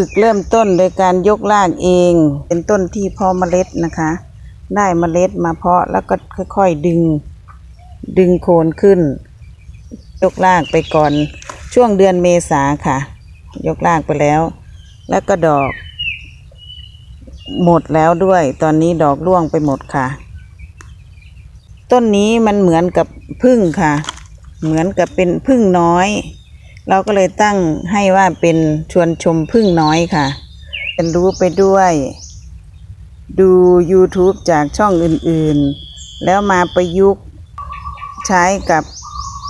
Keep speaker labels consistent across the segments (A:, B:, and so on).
A: ฝึกเริ่มต้นโดยการยกรากเอง เป็นต้นที่เพาะเมล็ดนะคะ ได้เมล็ดมาเพาะแล้วก็ค่อยๆดึง ดึงโคนขึ้น ยกรากไปก่อนช่วงเดือนเมษาค่ะ ยกรากไปแล้ว แล้วก็ดอก หมดแล้วด้วย ตอนนี้ดอกร่วงไปหมดค่ะ ต้นนี้มันเหมือนกับพึ่งค่ะ เหมือนกับเป็นพึ่งน้อย เราก็เลยตั้งให้ว่าเป็นชวนชมพึ่งน้อยค่ะเรียนรู้ไปด้วย ดู YouTube จากช่องอื่นๆ แล้วมาประยุกต์ใช้กับ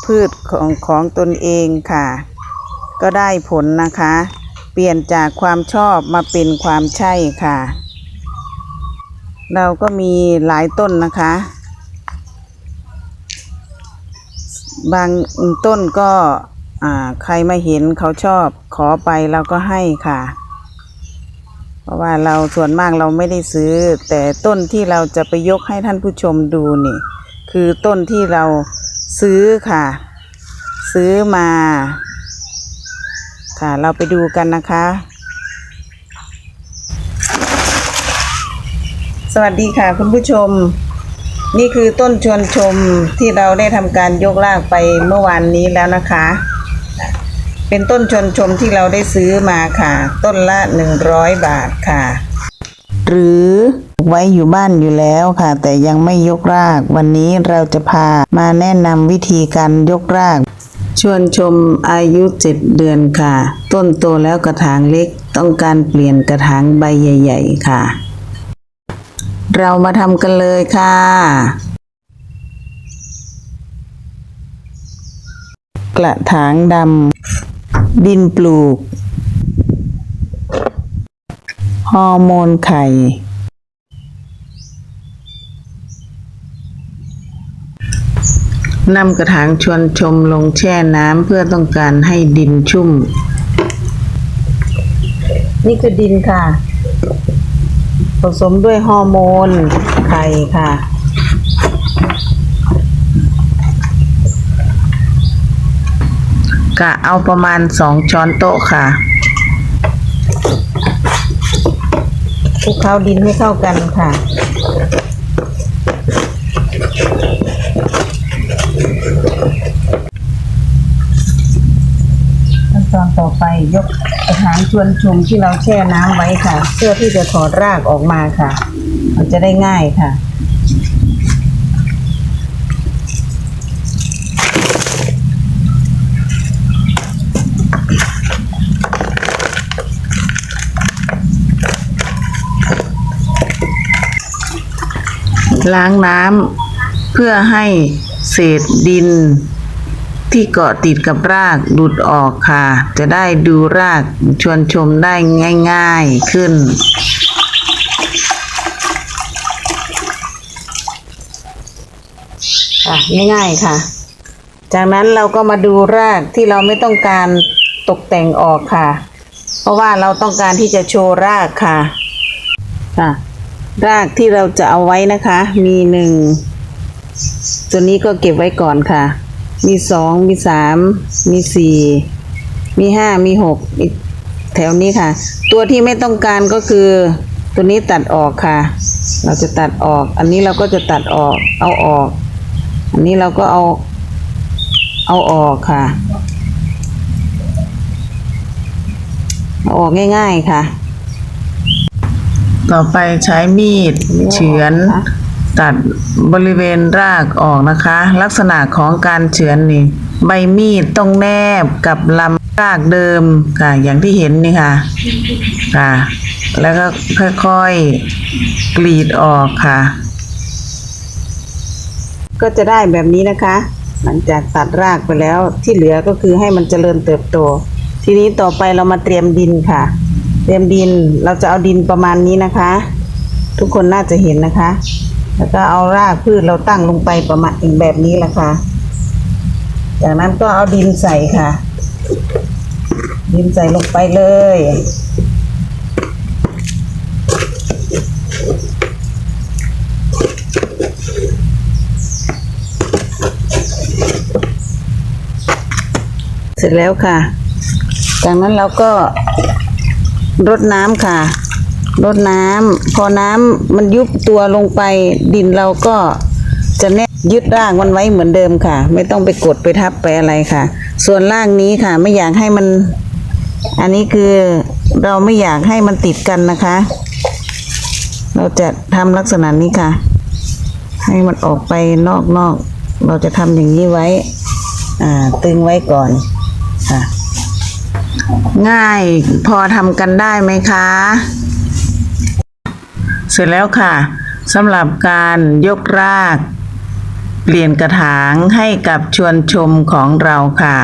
A: พืชของของตนเองค่ะ ก็ได้ผลนะคะ เปลี่ยนจากความชอบมาเป็นความใช่ค่ะ เราก็มีหลายต้นนะคะ บางต้นก็ อ่า ใครมาเห็นเขาชอบขอไปเราก็ให้ค่ะ เพราะว่าเราส่วนมากเราไม่ได้ซื้อ แต่ต้นที่เราจะไปยกให้ท่านผู้ชมดูนี่ คือต้นที่เราซื้อค่ะ ซื้อมา ค่ะ เราไปดูกันนะคะ สวัสดีค่ะคุณผู้ชมนี่คือต้นชวนชมที่เราได้ทำการยกรากไปเมื่อวานนี้แล้วนะคะ เป็นต้นชวนชมที่เราได้ซื้อมาค่ะ ต้นละหนึ่งร้อยบาทค่ะ หรือไว้อยู่บ้านอยู่แล้วค่ะ แต่ยังไม่ยกราก วันนี้เราจะพามาแนะนำวิธีการยกราก ชวนชมอายุเจ็ดเดือนค่ะ ต้นโตแล้วกระถางเล็ก ต้องการเปลี่ยนกระถางใบใหญ่ ๆ ค่ะ เรามาทำกันเลยค่ะกระถางดำ ดินปลูก ฮอร์โมนไข่ นำกระถางชวนชมลงแช่น้ำเพื่อต้องการให้ดินชุ่ม นี่คือดินค่ะ ผสมด้วยฮอร์โมนไข่ค่ะ กะเอาประมาณสองช้อนโต๊ะค่ะคลุกเคล้าดินให้เข้ากันค่ะ ขั้นตอนต่อไปยกกระถางชวนชุมที่เราแช่น้ำไว้ค่ะ เพื่อที่จะถอดรากออกมาค่ะ มันจะได้ง่ายค่ะ ล้างน้ำเพื่อให้เศษดิน ที่เกาะติดกับรากหลุดออกค่ะ จะได้ดูรากชวนชมได้ง่ายๆขึ้น ค่ะง่ายๆค่ะ จากนั้นเราก็มาดูรากที่เราไม่ต้องการ ตกแต่งออกค่ะ เพราะว่าเราต้องการที่จะโชว์รากค่ะค่ะ รากที่เราจะเอาไว้นะคะ มีหนึ่งตัวนี้ก็เก็บไว้ก่อนค่ะ มีสองมีสามมีสี่มีห้ามีหกอีกแถวนี้ค่ะ ตัวที่ไม่ต้องการก็คือตัวนี้ตัดออกค่ะ เราจะตัดออก อันนี้เราก็จะตัดออก เอาออก อันนี้เราก็เอา เอาออกค่ะ เอาออกง่าย ๆค่ะ ต่อไปใช้มีดเฉือนตัดบริเวณรากออกนะคะ ลักษณะของการเฉือนนี่ ใบมีดต้องแนบกับลำรากเดิมค่ะ อย่างที่เห็นนี่ค่ะ ค่ะ แล้วก็ค่อยๆกรีดออกค่ะ ก็จะได้แบบนี้นะคะ หลังจากตัดรากไปแล้วที่เหลือก็คือให้มันเจริญเติบโต ทีนี้ต่อไปเรามาเตรียมดินค่ะ เตรียมดินเราจะเอาดินประมาณนี้นะคะ ทุกคนน่าจะเห็นนะคะ แล้วก็เอารากพืชเราตั้งลงไปประมาณอีกแบบนี้ละค่ะ จากนั้นก็เอาดินใส่ค่ะ ดินใส่ลงไปเลยเสร็จแล้วค่ะ จากนั้นเราก็รดน้ำค่ะ รดน้ำพอน้ำมันยุบตัวลงไปดินเราก็จะแนบยึดรากมันไว้เหมือนเดิมค่ะ ไม่ต้องไปกดไปทับไปอะไรค่ะ ส่วนรากนี้ค่ะ ไม่อยากให้มัน อันนี้คือเราไม่อยากให้มันติดกันนะคะ เราจะทำลักษณะนี้ค่ะ ให้มันออกไปนอกนอกเราจะทำอย่างนี้ไว้ อ่า ตึงไว้ก่อนค่ะ ง่ายพอทำกันได้ไหมคะ เสร็จแล้วค่ะสำหรับการยกราก เปลี่ยนกระถางให้กับชวนชมของเราค่ะ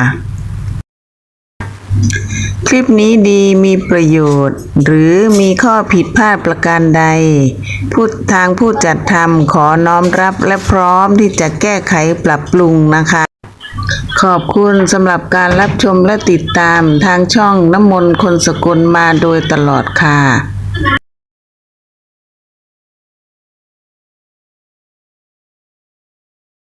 A: คลิปนี้ดีมีประโยชน์ หรือมีข้อผิดพลาดประการใด ผู้ทางผู้จัดทำขอน้อมรับและพร้อมที่จะแก้ไขปรับปรุงนะคะ ขอบคุณสำหรับการรับชมและติดตามทางช่องน้ำมนต์คนสกลมาโดยตลอดค่ะ